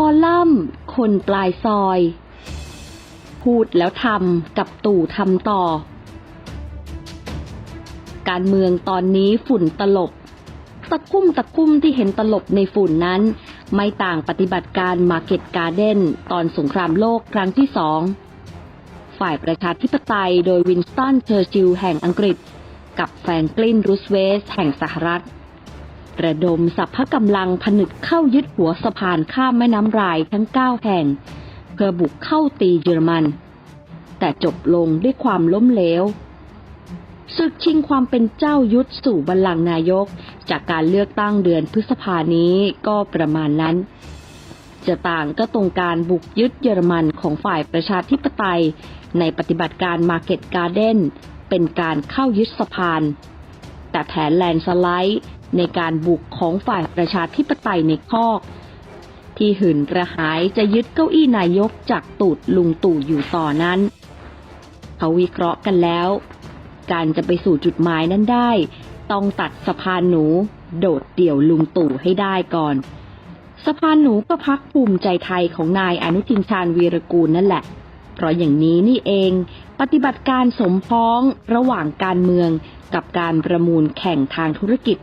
คอลัมน์ คนปลายซอย พูดแล้วทำกับตู่ทำต่อ การเมืองตอนนี้ฝุ่นตลบ ตะคุ่มตะคุ่มที่เห็นตลบในฝุ่นนั้น ไม่ต่างปฏิบัติการมาเก็ตการ์เด้นตอนสงครามโลกครั้งที่สอง ฝ่ายประชาธิปไตยโดยวินสตันเชอร์ชิลแห่งอังกฤษ กับแฟรงกลินรูสเวลต์แห่งสหรัฐ ระดมสัพพะกำลังผนึกเข้ายึดหัวสะพานข้ามแม่น้ำรายทั้ง 9 แห่ง เพื่อบุกเข้าตีเยอรมัน แต่จบลงด้วยความล้มเหลวศึกชิงความเป็นเจ้ายุทธสู่บัลลังก์นายก จากการเลือกตั้งเดือนพฤษภานี้ก็ประมาณนั้น จะต่างก็ตรงการบุกยึดเยอรมันของฝ่ายประชาธิปไตย ในปฏิบัติการมาเก็ตการ์เด้นเป็นการเข้ายึดสะพาน แต่แผนแลนสไลด์ ในการบุกของฝ่ายประชาธิปไตยในคอก ที่หื่นกระหายจะยึดเก้าอี้นายกจากตูดลุงตู่อยู่ต่อนั้น เขาวิเคราะห์กันแล้ว การจะไปสู่จุดหมายนั้นได้ ต้องตัดสะพานหนู โดดเดี่ยวลุงตู่ให้ได้ก่อนสะพานหนูก็พักภูมิใจไทยของนายอนุทินชาญวีรกูลนั่นแหละ เพราะอย่างนี้นี่เอง ปฏิบัติการสมพ้องระหว่างการเมือง กับการประมูลแข่งทางธุรกิจ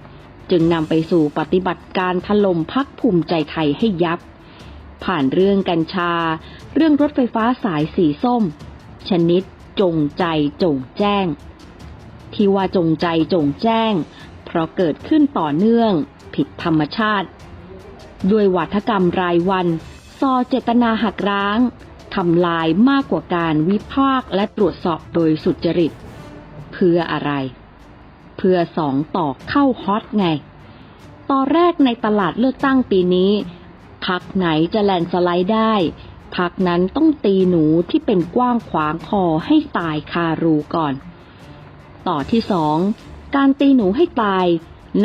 จึงนำไปสู่ปฏิบัติการถล่มพักภูมิใจไทยให้ยับ ผ่านเรื่องกัญชา เรื่องรถไฟฟ้าสายสีส้ม ชนิดจงใจจงแจ้ง ที่ว่าจงใจจงแจ้ง เพราะเกิดขึ้นต่อเนื่อง ผิดธรรมชาติ ด้วยวัฒกรรมรายวันซอเจตนาหักร้างทำลายมากกว่าการวิพากษ์และตรวจสอบโดยสุจริต เพื่ออะไร เพื่อสองต่อเข้าฮอตไง ตอนแรกในตลาดเลือกตั้งปีนี้ พักไหนจะแลนสไลด์ได้พักนั้นต้องตีหนูที่เป็นกว้างขวางคอให้ตายคารูก่อน ต่อที่สอง การตีหนูให้ตาย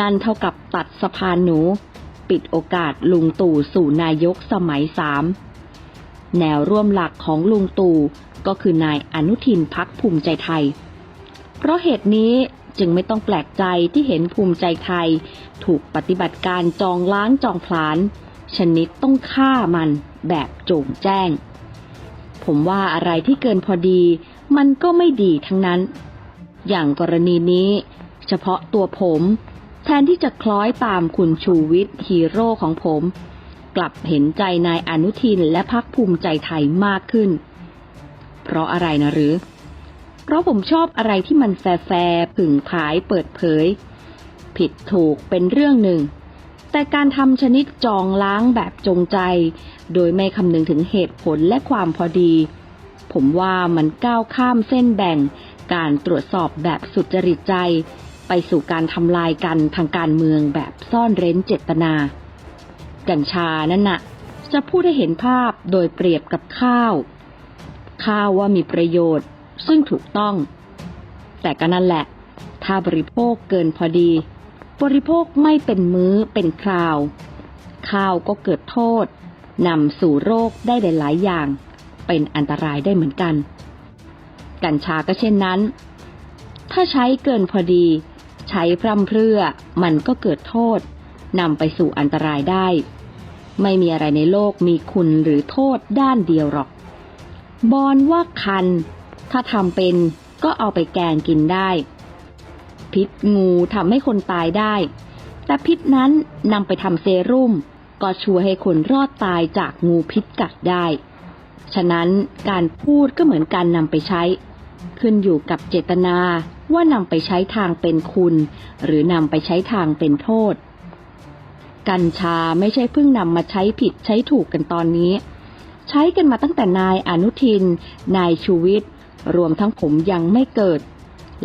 นั่นเท่ากับตัดสะพานหนู ปิดโอกาสลุงตู่สู่นายกสมัยสามแนวร่วมหลักของลุงตู่ก็คือนายอนุทินพักภูมิใจไทย เพราะเหตุนี้ จึงไม่ต้องแปลกใจที่เห็นภูมิใจไทย ถูกปฏิบัติการจองล้างจองผลาญชนิดต้องฆ่ามันแบบโจ่งแจ้ง ผมว่าอะไรที่เกินพอดี มันก็ไม่ดีทั้งนั้น อย่างกรณีนี้ เฉพาะตัวผม แทนที่จะคล้อยตามคุณชูวิทย์ฮีโร่ของผม กลับเห็นใจนายอนุทินและพักภูมิใจไทยมากขึ้น เพราะอะไรนะหรือ เพราะผมชอบอะไรที่มันแฟร์ผึ่งผายเปิดเผย ผิดถูกเป็นเรื่องหนึ่ง แต่การทำชนิดจองล้างแบบจงใจ โดยไม่คำนึงถึงเหตุผลและความพอดี ผมว่ามันก้าวข้ามเส้นแบ่ง การตรวจสอบแบบสุจริตใจ ไปสู่การทำลายกันทางการเมืองแบบซ่อนเร้นเจตนากัญชานั่นน่ะจะพูดให้เห็นภาพโดยเปรียบกับข้าว ข้าวว่ามีประโยชน์ ซึ่งถูกต้อง แต่ก็นั่นแหละ ถ้าบริโภคเกินพอดี บริโภคไม่เป็นมื้อเป็นคราว ข้าวก็เกิดโทษนำสู่โรคได้หลาย ๆ อย่าง เป็นอันตรายได้เหมือนกัน กัญชาก็เช่นนั้น ถ้าใช้เกินพอดี ใช้พร่ำเพรื่อมันก็เกิดโทษนำไปสู่อันตรายได้ ไม่มีอะไรในโลกมีคุณหรือโทษด้านเดียวหรอก บอนว่าคัน ถ้าทำเป็นก็เอาไปแกงกินได้ พิษงูทำให้คนตายได้ แต่พิษนั้นนำไปทำเซรุ่ม ก็ช่วยให้คนรอดตายจากงูพิษกัดได้ ฉะนั้นการพูดก็เหมือนการนำไปใช้ ขึ้นอยู่กับเจตนาว่านำไปใช้ทางเป็นคุณ หรือนำไปใช้ทางเป็นโทษ กัญชาไม่ใช่เพิ่งนำมาใช้ผิดใช้ถูกกันตอนนี้ ใช้กันมาตั้งแต่นายอนุทิน นายชูวิทย์ รวมทั้งผมยังไม่เกิด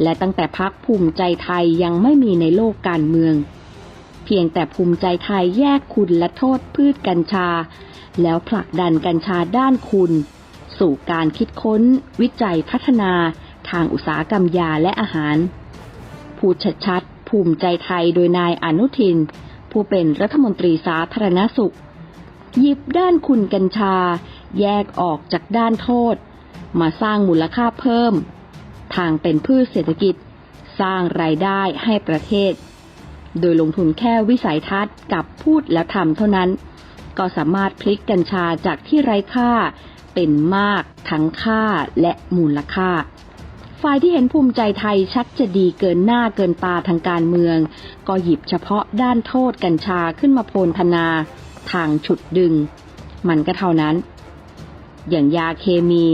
และตั้งแต่พักภูมิใจไทยยังไม่มีในโลกการเมือง เพียงแต่ภูมิใจไทยแยกคุณและโทษพืชกัญชา แล้วผลักดันกัญชาด้านคุณ สู่การคิดค้น วิจัยพัฒนาทางอุตสาหกรรมยาและอาหาร พูดชัดๆภูมิใจไทยโดยนายอนุทิน ผู้เป็นรัฐมนตรีสาธารณสุขหยิบด้านคุณกัญชา แยกออกจากด้านโทษ มาสร้างมูลค่าเพิ่ม ทางเป็นพืชเศรษฐกิจ สร้างรายได้ให้ประเทศ โดยลงทุนแค่วิสัยทัศน์กับพูดและทำเท่านั้น ก็สามารถพลิกกัญชาจากที่ไร้ค่าเป็นมากทั้งค่าและมูลค่า ฝ่ายที่เห็นภูมิใจไทยชักจะดีเกินหน้าเกินตาทางการเมือง ก็หยิบเฉพาะด้านโทษกัญชาขึ้นมาโพลธนา ทางฉุดดึง มันก็เท่านั้น อย่างยาเคมี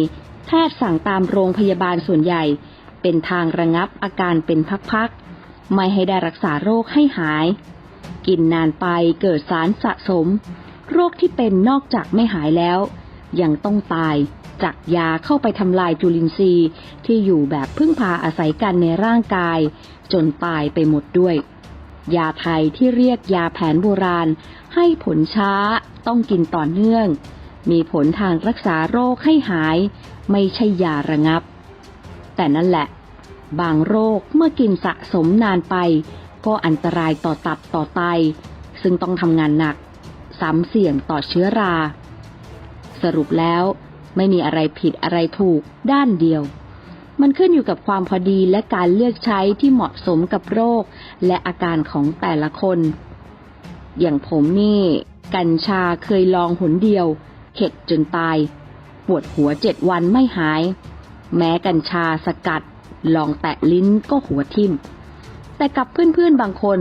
แพทย์สั่งตามโรงพยาบาลส่วนใหญ่ เป็นทางระงับอาการเป็นพักๆ ไม่ให้ได้รักษาโรคให้หาย กินนานไปเกิดสารสะสม โรคที่เป็นนอกจากไม่หายแล้ว ยังต้องตายจากยาเข้าไปทำลายจุลินทรีย์ที่อยู่แบบพึ่งพาอาศัยกันในร่างกาย จนตายไปหมดด้วย ยาไทยที่เรียกยาแผนโบราณ ให้ผลช้าต้องกินต่อเนื่อง มีผลทางรักษาโรคให้หาย ไม่ใช่ยาระงับ แต่นั่นแหละ บางโรคเมื่อกินสะสมนานไป ก็อันตรายต่อตับต่อไต ซึ่งต้องทำงานหนักซ้ำเสี่ยงต่อเชื้อรา สรุปแล้วไม่มีอะไรผิดอะไรถูกด้านเดียว มันขึ้นอยู่กับความพอดีและการเลือกใช้ที่เหมาะสมกับโรคและอาการของแต่ละคน อย่างผมนี่ กัญชาเคยลองหนเดียว เข็ดจนตาย ปวดหัวเจ็ดวันไม่หาย แม้กัญชาสกัด ลองแตะลิ้นก็หัวทิ่ม แต่กับเพื่อนๆบางคน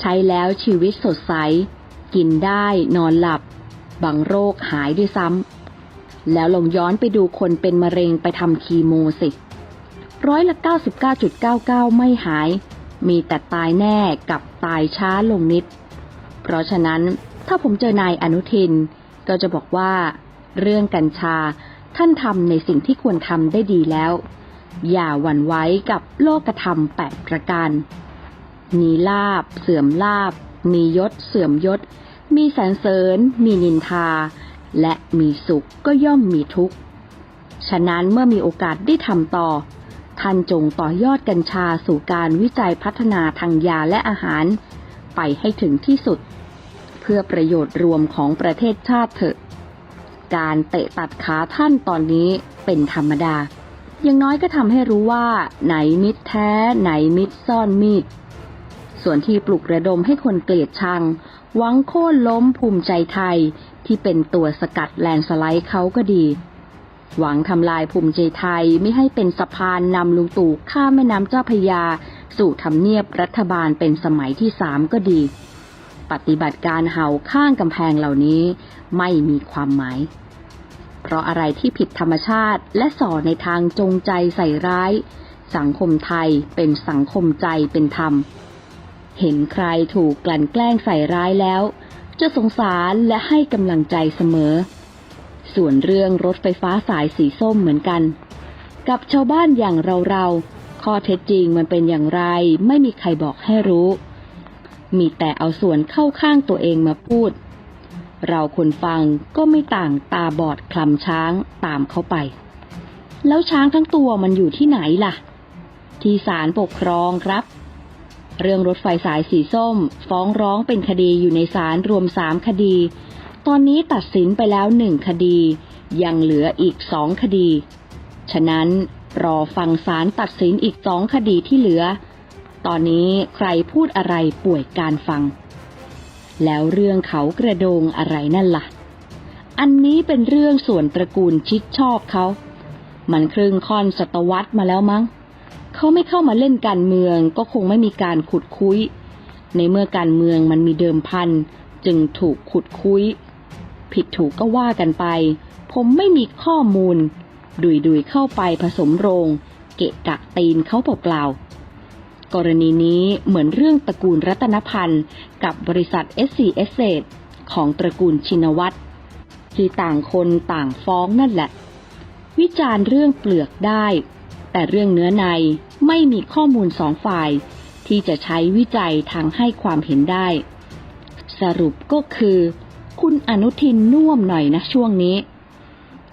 ใช้แล้วชีวิตสดใส กินได้นอนหลับ บางโรคหายด้วยซ้ำ แล้วลองย้อนไปดูคนเป็นมะเร็งไปทำคีโมสิร้อยละ 99.99 ไม่หาย มีแต่ตายแน่กับตายช้าลงนิด เพราะฉะนั้นถ้าผมเจอนายอนุทิน ก็จะบอกว่า เรื่องกัญชาท่านทำในสิ่งที่ควรทำได้ดีแล้ว อย่าหวั่นไหวกับโลกธรรมแปดประการ มีลาบ เสื่อมลาบ มียศ เสื่อมยศ มีสรรเสริญ มีนินทา และมีสุขก็ย่อมมีทุกข์ ฉะนั้นเมื่อมีโอกาสได้ทำต่อ ท่านจงต่อยอดกัญชาสู่การวิจัยพัฒนาทางยาและอาหาร ไปให้ถึงที่สุด พื่อประโยชน์รวมของประเทศชาติเถอะ การเตะตัดขาท่านตอนนี้เป็นธรรมดา อย่างน้อยก็ทำให้รู้ว่า ไหนมิตรแท้ ไหนมิตรซ่อนมีด ส่วนที่ปลุกระดมให้คนเกลียดชัง หวังโค่นล้มภูมิใจไทยที่เป็นตัวสกัดแลนสไลด์เขาก็ดี หวังทำลายภูมิใจไทยไม่ให้เป็นสะพานนำลุงตู่ข้ามแม่น้ำเจ้าพยา สู่ทำเนียบรัฐบาลเป็นสมัยที่สามก็ดี ปฏิบัติการเห่าข้างกำแพงเหล่านี้ไม่มีความหมาย เพราะอะไรที่ผิดธรรมชาติและส่อในทางจงใจใส่ร้าย สังคมไทยเป็นสังคมใจเป็นธรรม เห็นใครถูกกลั่นแกล้งใส่ร้ายแล้ว จะสงสารและให้กำลังใจเสมอ ส่วนเรื่องรถไฟฟ้าสายสีส้มเหมือนกัน กับชาวบ้านอย่างเราๆข้อเท็จจริงมันเป็นอย่างไรไม่มีใครบอกให้รู้ มีแต่เอาส่วนเข้าข้างตัวเองมาพูด เราคนฟังก็ไม่ต่างตาบอดคลำช้างตามเขาไป แล้วช้างทั้งตัวมันอยู่ที่ไหนล่ะ ที่ศาลปกครองครับ เรื่องรถไฟสายสีส้ม ฟ้องร้องเป็นคดีอยู่ในศาลรวมสามคดี ตอนนี้ตัดสินไปแล้วหนึ่งคดี ยังเหลืออีกสองคดี ฉะนั้นรอฟังศาลตัดสินอีกสองคดีที่เหลือ ตอนนี้ใครพูดอะไรป่วยการฟัง แล้วเรื่องเขากระโดงอะไรนั่นล่ะ อันนี้เป็นเรื่องส่วนตระกูลชิดชอบเขา มันครึ่งค่อนศตวรรษมาแล้วมั้ง เขาไม่เข้ามาเล่นการเมืองก็คงไม่มีการขุดคุย ในเมื่อการเมืองมันมีเดิมพันจึงถูกขุดคุย ผิดถูกก็ว่ากันไป ผมไม่มีข้อมูล ดุยดุยๆเข้าไปผสมโรง เกะกะตีนเขาเปล่าๆ กรณีนี้เหมือนเรื่องตระกูลรัตนพันธ์ กับบริษัท SC e s s e t ของตระกูลชินวัตรที่ต่างคนต่างฟ้องนั่นแหละ วิจารณ์เรื่องเปลือกได้ แต่เรื่องเนื้อในไม่มีข้อมูลสองฝ่าย ที่จะใช้วิจัยทางให้ความเห็นได้ สรุปก็คือ คุณอนุทินน่วมหน่อยนะช่วงนี้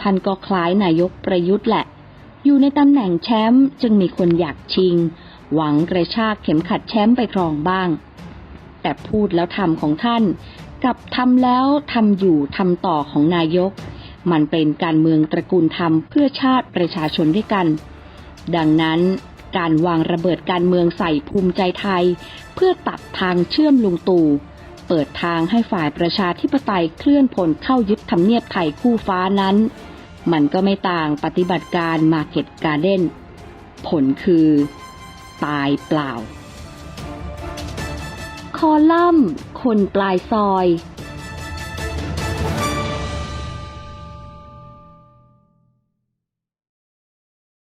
ท่านก็คล้ายนายกประยุทธ์แหละ อยู่ในตำแหน่งแชมป์จึงมีคนอยากชิง หวังกระชากเข็มขัดแชมป์ไปครองบ้าง แต่พูดแล้วทำของท่านกับทำแล้วทำอยู่ทำต่อของนายก มันเป็นการเมืองตระกูลธรรมเพื่อชาติประชาชนด้วยกัน ดังนั้นการวางระเบิดการเมืองใส่ภูมิใจไทย เพื่อตัดทางเชื่อมลุงตู่เปิดทางให้ฝ่ายประชาธิปไตยเคลื่อนพลเข้ายึดทำเนียบไทยคู่ฟ้านั้น มันก็ไม่ต่างปฏิบัติการมาเก็ตการเด่นผลคือ ตายเปล่า คอลัมน์ คนปลายซอย